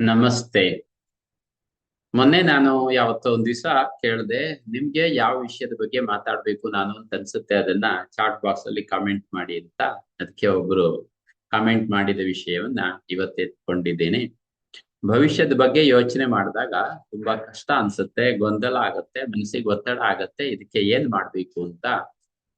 ನಮಸ್ತೆ. ಮೊನ್ನೆ ನಾನು ಯಾವತ್ತೋ ಒಂದ್ ದಿವಸ ಕೇಳ್ದೆ, ನಿಮ್ಗೆ ಯಾವ ವಿಷಯದ ಬಗ್ಗೆ ಮಾತಾಡ್ಬೇಕು ನಾನು ಅಂತ ಅನ್ಸುತ್ತೆ, ಅದನ್ನ ಚಾಟ್ ಬಾಕ್ಸ್ ಅಲ್ಲಿ ಕಾಮೆಂಟ್ ಮಾಡಿ ಅಂತ. ಅದಕ್ಕೆ ಒಬ್ರು ಕಾಮೆಂಟ್ ಮಾಡಿದ ವಿಷಯವನ್ನ ಇವತ್ತು ಎತ್ಕೊಂಡಿದ್ದೀನಿ. ಭವಿಷ್ಯದ ಬಗ್ಗೆ ಯೋಚನೆ ಮಾಡಿದಾಗ ತುಂಬಾ ಕಷ್ಟ ಅನ್ಸುತ್ತೆ, ಗೊಂದಲ ಆಗತ್ತೆ, ಮನಸ್ಸಿಗೆ ಒತ್ತಡ ಆಗತ್ತೆ, ಇದಕ್ಕೆ ಏನ್ ಮಾಡ್ಬೇಕು ಅಂತ.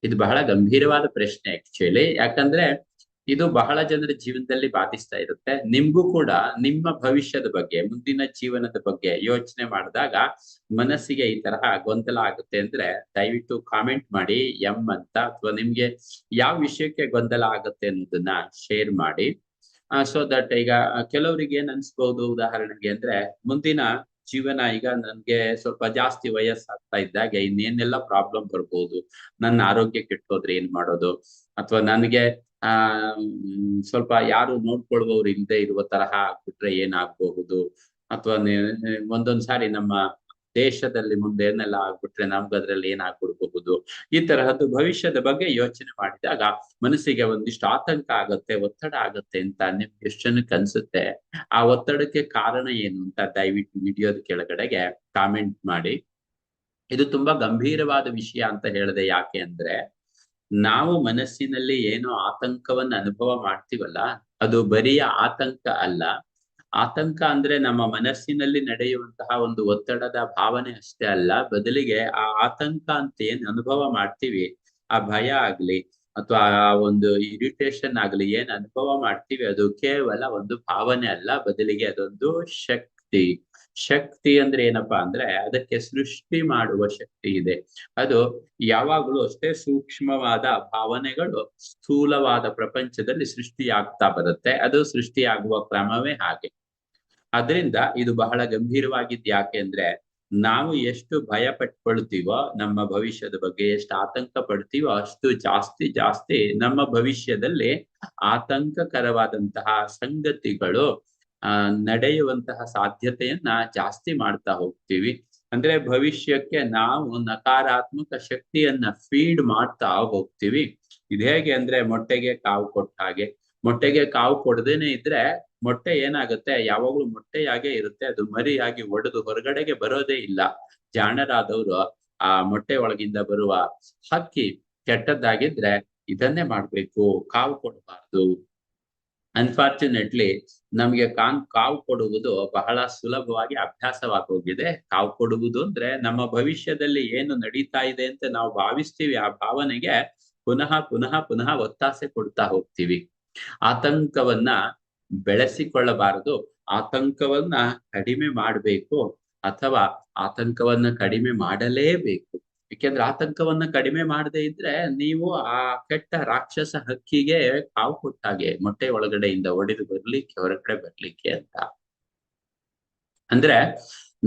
ಇದು ಬಹಳ ಗಂಭೀರವಾದ ಪ್ರಶ್ನೆ ಆಕ್ಚುಲಿ ಯಾಕಂದ್ರೆ ಇದು ಬಹಳ ಜನರ ಜೀವನದಲ್ಲಿ ಬಾಧಿಸ್ತಾ ಇರುತ್ತೆ. ನಿಮ್ಗೂ ಕೂಡ ನಿಮ್ಮ ಭವಿಷ್ಯದ ಬಗ್ಗೆ, ಮುಂದಿನ ಜೀವನದ ಬಗ್ಗೆ ಯೋಚನೆ ಮಾಡಿದಾಗ ಮನಸ್ಸಿಗೆ ಈ ತರಹ ಗೊಂದಲ ಆಗುತ್ತೆ ಅಂದ್ರೆ ದಯವಿಟ್ಟು ಕಾಮೆಂಟ್ ಮಾಡಿ, ಎಂ ಅಂತ ಅಥವಾ ನಿಮ್ಗೆ ಯಾವ ವಿಷಯಕ್ಕೆ ಗೊಂದಲ ಆಗುತ್ತೆ ಅನ್ನೋದನ್ನ ಶೇರ್ ಮಾಡಿ. ಸೊ ದಟ್ ಈಗ ಕೆಲವರಿಗೆ ಏನ್ ಅನ್ಸ್ಬಹುದು ಉದಾಹರಣೆಗೆ ಅಂದ್ರೆ ಮುಂದಿನ ಜೀವನ ಈಗ ನನ್ಗೆ ಸ್ವಲ್ಪ ಜಾಸ್ತಿ ವಯಸ್ಸಾಗ್ತಾ ಇದ್ದಾಗ ಇನ್ನೇನೆಲ್ಲ ಪ್ರಾಬ್ಲಮ್ ಬರ್ಬೋದು. ನನ್ನ ಆರೋಗ್ಯ ಕೆಟ್ಟೋದ್ರೆ ಏನ್ ಮಾಡೋದು? ಅಥವಾ ನನಗೆ ಆ ಸ್ವಲ್ಪ ಯಾರು ನೋಡ್ಕೊಳ್ಳುವವ್ರು ಹಿಂದೆ ಇರುವ ತರಹ ಆಗ್ಬಿಟ್ರೆ ಏನಾಗಬಹುದು? ಅಥವಾ ಒಂದೊಂದ್ ಸಾರಿ ನಮ್ಮ ದೇಶದಲ್ಲಿ ಮುಂದೆ ಏನೆಲ್ಲ ಆಗ್ಬಿಟ್ರೆ ನಮ್ಗೆ ಅದ್ರಲ್ಲಿ ಏನಾಗ್ಬಿಡ್ಬಹುದು? ಈ ತರಹದ್ದು ಭವಿಷ್ಯದ ಬಗ್ಗೆ ಯೋಚನೆ ಮಾಡಿದಾಗ ಮನಸ್ಸಿಗೆ ಒಂದಿಷ್ಟು ಆತಂಕ ಆಗತ್ತೆ, ಒತ್ತಡ ಆಗತ್ತೆ ಅಂತ ನಿಮ್ಗೆ ಎಷ್ಟು ಜನಕ್ಕೆ ಅನ್ಸುತ್ತೆ? ಆ ಒತ್ತಡಕ್ಕೆ ಕಾರಣ ಏನು ಅಂತ ದಯವಿಟ್ಟು ವಿಡಿಯೋದ ಕೆಳಗಡೆಗೆ ಕಾಮೆಂಟ್ ಮಾಡಿ. ಇದು ತುಂಬಾ ಗಂಭೀರವಾದ ವಿಷಯ ಅಂತ ಹೇಳಿದೆ ಯಾಕೆ ಅಂದ್ರೆ ನಾವು ಮನಸ್ಸಿನಲ್ಲಿ ಏನೋ ಆತಂಕವನ್ನ ಅನುಭವ ಮಾಡ್ತೀವಲ್ಲ, ಅದು ಬರಿಯ ಆತಂಕ ಅಲ್ಲ. ಆತಂಕ ಅಂದ್ರೆ ನಮ್ಮ ಮನಸ್ಸಿನಲ್ಲಿ ನಡೆಯುವಂತಹ ಒಂದು ಒತ್ತಡದ ಭಾವನೆ ಅಷ್ಟೇ ಅಲ್ಲ, ಬದಲಿಗೆ ಆ ಆತಂಕ ಅಂತ ಏನ್ ಅನುಭವ ಮಾಡ್ತೀವಿ, ಆ ಭಯ ಆಗ್ಲಿ ಅಥವಾ ಆ ಒಂದು ಇರಿಟೇಷನ್ ಆಗ್ಲಿ ಏನ್ ಅನುಭವ ಮಾಡ್ತೀವಿ, ಅದು ಕೇವಲ ಒಂದು ಭಾವನೆ ಅಲ್ಲ, ಬದಲಿಗೆ ಅದೊಂದು ಶಕ್ತಿ. ಶಕ್ತಿ ಅಂದ್ರೆ ಏನಪ್ಪಾ ಅಂದ್ರೆ ಅದಕ್ಕೆ ಸೃಷ್ಟಿ ಮಾಡುವ ಶಕ್ತಿ ಇದೆ. ಅದು ಯಾವಾಗಲೂ ಅಷ್ಟೇ ಸೂಕ್ಷ್ಮವಾದ ಭಾವನೆಗಳು ಸ್ಥೂಲವಾದ ಪ್ರಪಂಚದಲ್ಲಿ ಸೃಷ್ಟಿಯಾಗ್ತಾ ಬರುತ್ತೆ. ಅದು ಸೃಷ್ಟಿಯಾಗುವ ಕ್ರಮವೇ ಹಾಗೆ. ಅದರಿಂದ ಇದು ಬಹಳ ಗಂಭೀರವಾಗಿದ್ದು ಯಾಕೆ ಅಂದ್ರೆ ನಾವು ಎಷ್ಟು ಭಯ ಪಟ್ಕೊಳ್ತೀವೋ ನಮ್ಮ ಭವಿಷ್ಯದ ಬಗ್ಗೆ ಎಷ್ಟು ಆತಂಕ ಪಡ್ತೀವೋ ಅಷ್ಟು ಜಾಸ್ತಿ ಜಾಸ್ತಿ ನಮ್ಮ ಭವಿಷ್ಯದಲ್ಲಿ ಆತಂಕಕರವಾದಂತಹ ಸಂಗತಿಗಳು ಆ, ನಡೆಯುವಂತಹ ಸಾಧ್ಯತೆಯನ್ನ ಜಾಸ್ತಿ ಮಾಡ್ತಾ ಹೋಗ್ತೀವಿ. ಅಂದ್ರೆ ಭವಿಷ್ಯಕ್ಕೆ ನಾವು ನಕಾರಾತ್ಮಕ ಶಕ್ತಿಯನ್ನ ಫೀಡ್ ಮಾಡ್ತಾ ಹೋಗ್ತೀವಿ. ಇದು ಹೇಗೆ ಅಂದ್ರೆ ಮೊಟ್ಟೆಗೆ ಕಾವು ಕೊಟ್ಟ ಹಾಗೆ. ಮೊಟ್ಟೆಗೆ ಕಾವು ಕೊಡದೇನೆ ಇದ್ರೆ ಮೊಟ್ಟೆ ಏನಾಗುತ್ತೆ? ಯಾವಾಗ್ಲೂ ಮೊಟ್ಟೆಯಾಗೆ ಇರುತ್ತೆ. ಅದು ಮರಿಯಾಗಿ ಒಡೆದು ಹೊರಗಡೆಗೆ ಬರೋದೇ ಇಲ್ಲ. ಜಾಣರಾದವರು ಆ ಮೊಟ್ಟೆ ಒಳಗಿಂದ ಬರುವ ಹಕ್ಕಿ ಕೆಟ್ಟದ್ದಾಗಿದ್ರೆ ಇದನ್ನೇ ಮಾಡ್ಬೇಕು. ಕಾವು ಕೊಡಬಾರ್ದು. ಅನ್ಫಾರ್ಚುನೇಟ್ಲಿ ನಮ್ಗೆ ಕಾನ್, ಕಾವು ಕೊಡುವುದು ಬಹಳ ಸುಲಭವಾಗಿ ಅಭ್ಯಾಸವಾಗಿ ಹೋಗಿದೆ ಕಾವು ಕೊಡುವುದು ಅಂದ್ರೆ ನಮ್ಮ ಭವಿಷ್ಯದಲ್ಲಿ ಏನು ನಡೀತಾ ಇದೆ ಅಂತ ನಾವು ಭಾವಿಸ್ತೀವಿ. ಆ ಭಾವನೆಗೆ ಪುನಃ ಪುನಃ ಪುನಃ ಒತ್ತಾಸೆ ಕೊಡ್ತಾ ಹೋಗ್ತೀವಿ. ಆತಂಕವನ್ನ ಬೆಳೆಸಿಕೊಳ್ಳಬಾರದು. ಆತಂಕವನ್ನ ಕಡಿಮೆ ಮಾಡಬೇಕು ಅಥವಾ ಆತಂಕವನ್ನ ಕಡಿಮೆ ಮಾಡಲೇಬೇಕು. ಯಾಕೆಂದ್ರೆ ಆತಂಕವನ್ನ ಕಡಿಮೆ ಮಾಡದೇ ಇದ್ರೆ ನೀವು ಆ ಕೆಟ್ಟ ರಾಕ್ಷಸ ಹಕ್ಕಿಗೆ ಕಾವು ಕೊಟ್ಟಾಗೆ ಮೊಟ್ಟೆ ಒಳಗಡೆಯಿಂದ ಒಡೆದು ಬರ್ಲಿಕ್ಕೆ ಹೊರಗಡೆ ಬರ್ಲಿಕ್ಕೆ ಅಂತ. ಅಂದ್ರೆ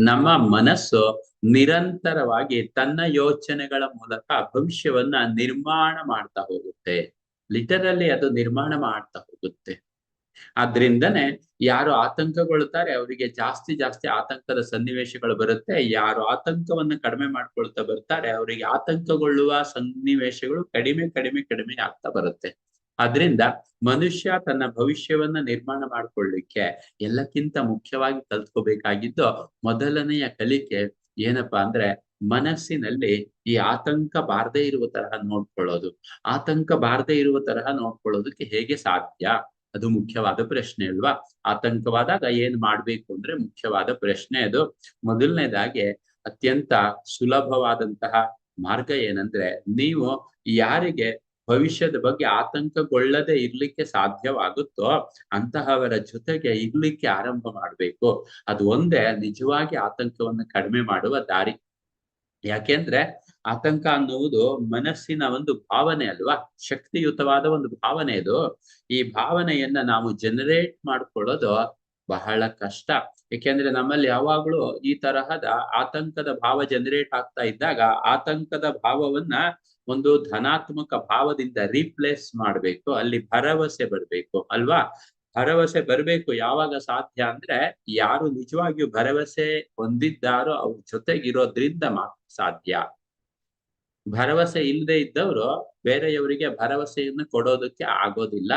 ನಮ್ಮ ಮನಸ್ಸು ನಿರಂತರವಾಗಿ ತನ್ನ ಯೋಚನೆಗಳ ಮೂಲಕ ಭವಿಷ್ಯವನ್ನ ನಿರ್ಮಾಣ ಮಾಡ್ತಾ ಹೋಗುತ್ತೆ. ಲಿಟರಲಿ ಅದು ನಿರ್ಮಾಣ ಮಾಡ್ತಾ ಹೋಗುತ್ತೆ. ಆದ್ರಿಂದನೇ ಯಾರು ಆತಂಕಗೊಳ್ತಾರೆ ಅವರಿಗೆ ಜಾಸ್ತಿ ಜಾಸ್ತಿ ಆತಂಕದ ಸನ್ನಿವೇಶಗಳು ಬರುತ್ತೆ. ಯಾರು ಆತಂಕವನ್ನು ಕಡಿಮೆ ಮಾಡ್ಕೊಳ್ತಾ ಬರ್ತಾರೆ ಅವರಿಗೆ ಆತಂಕಗೊಳ್ಳುವ ಸನ್ನಿವೇಶಗಳು ಕಡಿಮೆ ಕಡಿಮೆ ಕಡಿಮೆ ಆಗ್ತಾ ಬರುತ್ತೆ. ಆದ್ರಿಂದ ಮನುಷ್ಯ ತನ್ನ ಭವಿಷ್ಯವನ್ನ ನಿರ್ಮಾಣ ಮಾಡ್ಕೊಳ್ಳಿಕ್ಕೆ ಎಲ್ಲಕ್ಕಿಂತ ಮುಖ್ಯವಾಗಿ ಕಲ್ತ್ಕೋಬೇಕಾಗಿದ್ದು ಮೊದಲನೆಯ ಕಲಿಕೆ ಏನಪ್ಪಾ ಅಂದ್ರೆ ಮನಸ್ಸಿನಲ್ಲಿ ಈ ಆತಂಕ ಬಾರದೇ ಇರುವ ತರಹ ನೋಡ್ಕೊಳ್ಳೋದು. ಆತಂಕ ಬಾರದೇ ಇರುವ ತರಹ ನೋಡ್ಕೊಳ್ಳೋದಕ್ಕೆ ಹೇಗೆ ಸಾಧ್ಯ? ಅದು ಮುಖ್ಯವಾದ ಪ್ರಶ್ನೆ ಅಲ್ವಾ? ಆತಂಕವಾದಾಗ ಏನ್ ಮಾಡ್ಬೇಕು ಅಂದ್ರೆ ಮುಖ್ಯವಾದ ಪ್ರಶ್ನೆ ಅದು. ಮೊದಲನೇದಾಗಿ ಅತ್ಯಂತ ಸುಲಭವಾದಂತಹ ಮಾರ್ಗ ಏನಂದ್ರೆ ನೀವು ಯಾರಿಗೆ ಭವಿಷ್ಯದ ಬಗ್ಗೆ ಆತಂಕಗೊಳ್ಳದೆ ಇರ್ಲಿಕ್ಕೆ ಸಾಧ್ಯವಾಗುತ್ತೋ ಅಂತಹವರ ಜೊತೆಗೆ ಇರ್ಲಿಕ್ಕೆ ಆರಂಭ ಮಾಡ್ಬೇಕು. ಅದು ಒಂದೇ ನಿಜವಾಗಿ ಆತಂಕವನ್ನು ಕಡಿಮೆ ಮಾಡುವ ದಾರಿ. ಯಾಕೆಂದ್ರೆ ಆತಂಕ ಅನ್ನುವುದು ಮನಸ್ಸಿನ ಒಂದು ಭಾವನೆ ಅಲ್ವಾ? ಶಕ್ತಿಯುತವಾದ ಒಂದು ಭಾವನೆ ಇದು. ಈ ಭಾವನೆಯನ್ನ ನಾವು ಜನರೇಟ್ ಮಾಡ್ಕೊಳ್ಳೋದು ಬಹಳ ಕಷ್ಟ. ಏಕೆಂದ್ರೆ ನಮ್ಮಲ್ಲಿ ಯಾವಾಗ್ಲೂ ಈ ತರಹದ ಆತಂಕದ ಭಾವ ಜನರೇಟ್ ಆಗ್ತಾ ಇದ್ದಾಗ ಆತಂಕದ ಭಾವವನ್ನ ಒಂದು ಧನಾತ್ಮಕ ಭಾವದಿಂದ ರೀಪ್ಲೇಸ್ ಮಾಡ್ಬೇಕು. ಅಲ್ಲಿ ಭರವಸೆ ಬರ್ಬೇಕು ಅಲ್ವಾ? ಭರವಸೆ ಬರ್ಬೇಕು ಯಾವಾಗ ಸಾಧ್ಯ ಅಂದ್ರೆ ಯಾರು ನಿಜವಾಗಿಯೂ ಭರವಸೆ ಹೊಂದಿದ್ದಾರೋ ಅವ್ರ ಜೊತೆಗಿರೋದ್ರಿಂದ ಮಾತ್ರ ಸಾಧ್ಯ. ಭರವಸೆ ಇಲ್ಲದೆ ಇದ್ದವರು ಬೇರೆಯವರಿಗೆ ಭರವಸೆಯನ್ನು ಕೊಡೋದಕ್ಕೆ ಆಗೋದಿಲ್ಲ.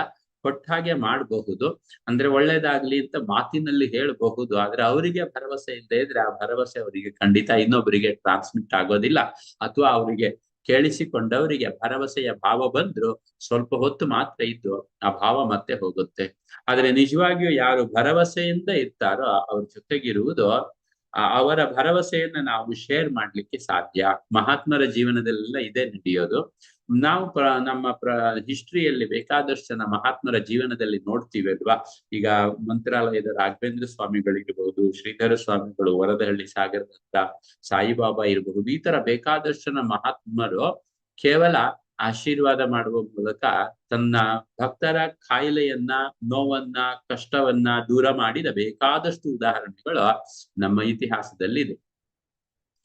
ಕೊಟ್ಟ ಹಾಗೆ ಮಾಡಬಹುದು. ಅಂದ್ರೆ ಒಳ್ಳೇದಾಗ್ಲಿ ಅಂತ ಮಾತಿನಲ್ಲಿ ಹೇಳಬಹುದು. ಆದ್ರೆ ಅವರಿಗೆ ಭರವಸೆ ಇಲ್ಲದೆ ಇದ್ರೆ ಆ ಭರವಸೆ ಅವರಿಗೆ ಖಂಡಿತ ಇನ್ನೊಬ್ಬರಿಗೆ ಟ್ರಾನ್ಸ್ಮಿಟ್ ಆಗೋದಿಲ್ಲ. ಅಥವಾ ಅವರಿಗೆ ಕೇಳಿಸಿಕೊಂಡವರಿಗೆ ಭರವಸೆಯ ಭಾವ ಬಂದ್ರು ಸ್ವಲ್ಪ ಹೊತ್ತು ಮಾತ್ರ ಇದ್ದು ಆ ಭಾವ ಮತ್ತೆ ಹೋಗುತ್ತೆ. ಆದ್ರೆ ನಿಜವಾಗಿಯೂ ಯಾರು ಭರವಸೆಯಿಂದ ಇರ್ತಾರೋ ಅವ್ರ ಜೊತೆಗಿರುವುದು ಅವರ ಭರವಸೆಯನ್ನ ನಾವು ಶೇರ್ ಮಾಡ್ಲಿಕ್ಕೆ ಸಾಧ್ಯ. ಮಹಾತ್ಮರ ಜೀವನದಲ್ಲೆಲ್ಲ ಇದೇ ನಡೆಯೋದು. ನಾವು ಪ್ರ, ನಮ್ಮ ಪ್ರ ಹಿಸ್ಟ್ರಿಯಲ್ಲಿ ಬೇಕಾದಷ್ಟು ಜನ ಮಹಾತ್ಮರ ಜೀವನದಲ್ಲಿ ನೋಡ್ತೀವಿ ಅಲ್ವಾ? ಈಗ ಮಂತ್ರಾಲಯದ ರಾಘವೇಂದ್ರ ಸ್ವಾಮಿಗಳಿರ್ಬಹುದು ಶ್ರೀಧರ ಸ್ವಾಮಿಗಳು, ವರದಹಳ್ಳಿ ಸಾಗರದತ್ತ ಸಾಯಿಬಾಬಾ ಇರಬಹುದು ಈ ತರ ಬೇಕಾದಷ್ಟು ಮಹಾತ್ಮರು ಕೇವಲ ಆಶೀರ್ವಾದ ಮಾಡುವ ಮೂಲಕ ತನ್ನ ಭಕ್ತರ ಕಾಯಿಲೆಯನ್ನ, ನೋವನ್ನ, ಕಷ್ಟವನ್ನ ದೂರ ಮಾಡಿದ ಬೇಕಾದಷ್ಟು ಉದಾಹರಣೆಗಳು ನಮ್ಮ ಇತಿಹಾಸದಲ್ಲಿದೆ.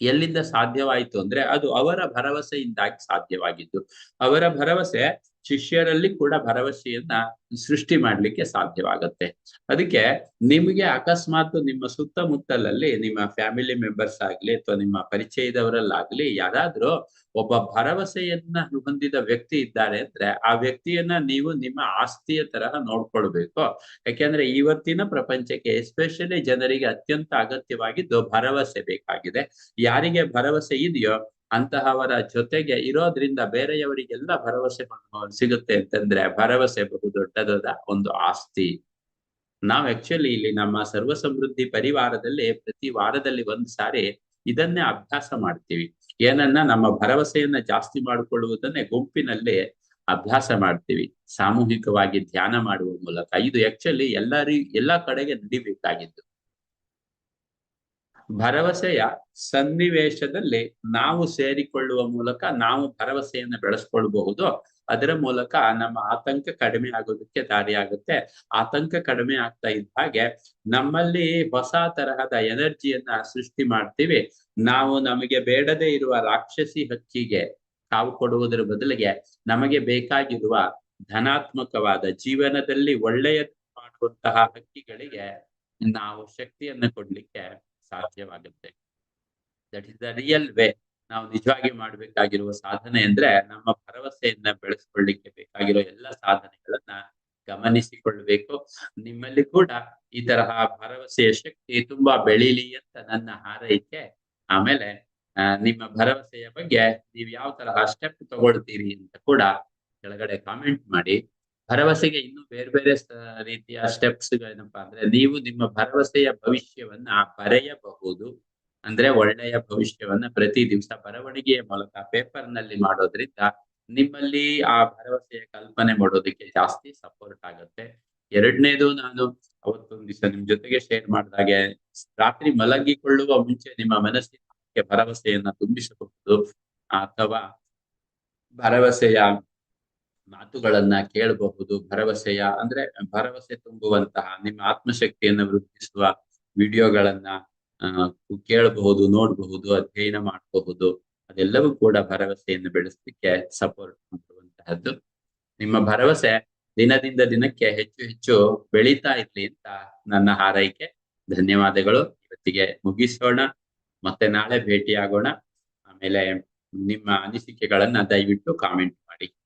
ಎಲ್ಲಿಂದ ಸಾಧ್ಯವಾಯಿತು ಅಂದ್ರೆ ಅದು ಅವರ ಭರವಸೆಯಿಂದಾಗಿ ಸಾಧ್ಯವಾಗಿದ್ದು. ಅವರ ಭರವಸೆ ಶಿಷ್ಯರಲ್ಲಿ ಕೂಡ ಭರವಸೆಯನ್ನ ಸೃಷ್ಟಿ ಮಾಡ್ಲಿಕ್ಕೆ ಸಾಧ್ಯವಾಗತ್ತೆ. ಅದಕ್ಕೆ ನಿಮಗೆ ಅಕಸ್ಮಾತ್ ನಿಮ್ಮ ಸುತ್ತಮುತ್ತಲಲ್ಲಿ ನಿಮ್ಮ ಫ್ಯಾಮಿಲಿ ಮೆಂಬರ್ಸ್ ಆಗ್ಲಿ ಅಥವಾ ನಿಮ್ಮ ಪರಿಚಯದವರಲ್ಲಾಗ್ಲಿ ಯಾರಾದ್ರೂ ಒಬ್ಬ ಭರವಸೆಯನ್ನ ಹೊಂದಿದ ವ್ಯಕ್ತಿ ಇದ್ದಾರೆ ಅಂದ್ರೆ ಆ ವ್ಯಕ್ತಿಯನ್ನ ನೀವು ನಿಮ್ಮ ಆಸ್ತಿಯ ತರಹ ನೋಡ್ಕೊಳ್ಬೇಕು. ಯಾಕೆಂದ್ರೆ ಇವತ್ತಿನ ಪ್ರಪಂಚಕ್ಕೆ ಎಸ್ಪೆಷಲಿ ಜನರಿಗೆ ಅತ್ಯಂತ ಅಗತ್ಯವಾಗಿದ್ದು ಭರವಸೆ ಬೇಕಾಗಿದೆ. ಯಾರಿಗೆ ಭರವಸೆ ಇದೆಯೋ ಅಂತಹವರ ಜೊತೆಗೆ ಇರೋದ್ರಿಂದ ಬೇರೆಯವರಿಗೆಲ್ಲ ಭರವಸೆ ಸಿಗುತ್ತೆ ಅಂತಂದ್ರೆ ಭರವಸೆ ಬಹು ದೊಡ್ಡದಾದ ಒಂದು ಆಸ್ತಿ. ನಾವ್ ಆಕ್ಚುಲಿ ಇಲ್ಲಿ ನಮ್ಮ ಸರ್ವ ಸಮೃದ್ಧಿ ಪರಿವಾರದಲ್ಲಿ ಪ್ರತಿ ವಾರದಲ್ಲಿ ಒಂದ್ ಸಾರಿ ಇದನ್ನೇ ಅಭ್ಯಾಸ ಮಾಡ್ತೀವಿ. ಏನನ್ನ ನಮ್ಮ ಭರವಸೆಯನ್ನ ಜಾಸ್ತಿ ಮಾಡಿಕೊಳ್ಳುವುದನ್ನೇ ಗುಂಪಿನಲ್ಲಿ ಅಭ್ಯಾಸ ಮಾಡ್ತೀವಿ. ಸಾಮೂಹಿಕವಾಗಿ ಧ್ಯಾನ ಮಾಡುವ ಮೂಲಕ. ಇದು ಆಕ್ಚುಲಿ ಎಲ್ಲರಿ, ಎಲ್ಲಾ ಕಡೆಗೆ ನಡಿಬೇಕಾಗಿದ್ದು. ಭರವಸೆಯ ಸನ್ನಿವೇಶದಲ್ಲಿ ನಾವು ಸೇರಿಕೊಳ್ಳುವ ಮೂಲಕ ನಾವು ಭರವಸೆಯನ್ನು ಬೆಳೆಸ್ಕೊಳ್ಬಹುದು. ಅದರ ಮೂಲಕ ನಮ್ಮ ಆತಂಕ ಕಡಿಮೆ ಆಗೋದಕ್ಕೆ ದಾರಿಯಾಗುತ್ತೆ. ಆತಂಕ ಕಡಿಮೆ ಆಗ್ತಾ ಇದ್ದ ಹಾಗೆ ನಮ್ಮಲ್ಲಿ ಹೊಸ ತರಹದ ಎನರ್ಜಿಯನ್ನ ಸೃಷ್ಟಿ ಮಾಡ್ತೀವಿ. ನಾವು ನಮಗೆ ಬೇಡದೆ ಇರುವ ರಾಕ್ಷಸಿ ಹಕ್ಕಿಗೆ ಕಾವು ಕೊಡುವುದರ ಬದಲಿಗೆ ನಮಗೆ ಬೇಕಾಗಿರುವ ಧನಾತ್ಮಕವಾದ ಜೀವನದಲ್ಲಿ ಒಳ್ಳೆಯ ಮಾಡುವಂತಹ ಹಕ್ಕಿಗಳಿಗೆ ನಾವು ಶಕ್ತಿಯನ್ನು ಕೊಡ್ಲಿಕ್ಕೆ ಸಾಧ್ಯವಾಗುತ್ತೆ. That is the real way ನಾವು ನಿಜವಾಗಿ ಮಾಡಬೇಕಾಗಿರುವ ಸಾಧನೆ ಅಂದ್ರೆ ನಮ್ಮ ಭರವಸೆಯನ್ನ ಬೆಳೆಸ್ಕೊಳ್ಳಿಕ್ಕೆ ಬೇಕಾಗಿರೋ ಎಲ್ಲ ಸಾಧನೆಗಳನ್ನ ಗಮನಿಸಿಕೊಳ್ಬೇಕು. ನಿಮ್ಮಲ್ಲಿ ಕೂಡ ಈ ತರಹ ಭರವಸೆಯ ಶಕ್ತಿ ತುಂಬಾ ಬೆಳೀಲಿ ಅಂತ ನನ್ನ ಹಾರೈಕೆ. ಆಮೇಲೆ ನಿಮ್ಮ ಭರವಸೆಯ ಬಗ್ಗೆ ನೀವು ಯಾವ ತರಹ ಸ್ಟೆಪ್ ತಗೊಳ್ತೀರಿ ಅಂತ ಕೂಡ ಕೆಳಗಡೆ ಕಾಮೆಂಟ್ ಮಾಡಿ. ಭರವಸೆಗೆ ಇನ್ನು ಬೇರೆ ಬೇರೆ ರೀತಿಯ ಸ್ಟೆಪ್ಸ್ ಏನಪ್ಪ ಅಂದ್ರೆ ನೀವು ನಿಮ್ಮ ಭರವಸೆಯ ಭವಿಷ್ಯವನ್ನ ಬರೆಯಬಹುದು. ಅಂದ್ರೆ ಒಳ್ಳೆಯ ಭವಿಷ್ಯವನ್ನ ಪ್ರತಿ ದಿವಸ ಬರವಣಿಗೆಯ ಮೂಲಕ ಪೇಪರ್ನಲ್ಲಿ ಮಾಡೋದ್ರಿಂದ ನಿಮ್ಮಲ್ಲಿ ಆ ಭರವಸೆಯ ಕಲ್ಪನೆ ಮಾಡೋದಕ್ಕೆ ಜಾಸ್ತಿ ಸಪೋರ್ಟ್ ಆಗುತ್ತೆ. ಎರಡನೇದು ನಾನು ಅವತ್ತೊಂದು ದಿವಸ ನಿಮ್ ಜೊತೆಗೆ ಶೇರ್ ಮಾಡಿದಾಗೆ ರಾತ್ರಿ ಮಲಗಿಕೊಳ್ಳುವ ಮುಂಚೆ ನಿಮ್ಮ ಮನಸ್ಸಿನ ಭರವಸೆಯನ್ನ ತುಂಬಿಸಬಹುದು. ಅಥವಾ ಭರವಸೆಯ ಮಾತುಗಳನ್ನ ಕೇಳಬಹುದು, ಭರವಸೆಯ, ಅಂದ್ರೆ ಭರವಸೆ ತುಂಬುವಂತಹ, ನಿಮ್ಮ ಆತ್ಮಶಕ್ತಿಯನ್ನು ವೃದ್ಧಿಸುವ ವಿಡಿಯೋಗಳನ್ನ ಕೇಳಬಹುದು, ನೋಡಬಹುದು, ಅಧ್ಯಯನ ಮಾಡಬಹುದು, ಅದೆಲ್ಲವೂ ಕೂಡ ಭರವಸೆಯನ್ನು ಬೆಳೆಸಲಿಕ್ಕೆ ಸಪೋರ್ಟ್ ಮಾಡುವಂತಹದ್ದು. ನಿಮ್ಮ ಭರವಸೆ ದಿನದಿಂದ ದಿನಕ್ಕೆ ಹೆಚ್ಚು ಹೆಚ್ಚು ಬೆಳೀತಾ ಇರ್ಲಿ ಅಂತ ನನ್ನ ಹಾರೈಕೆ. ಧನ್ಯವಾದಗಳು. ಇವತ್ತಿಗೆ ಮುಗಿಸೋಣ. ಮತ್ತೆ ನಾಳೆ ಭೇಟಿಯಾಗೋಣ. ಆಮೇಲೆ ನಿಮ್ಮ ಅನಿಸಿಕೆಗಳನ್ನ ದಯವಿಟ್ಟು ಕಾಮೆಂಟ್ ಮಾಡಿ.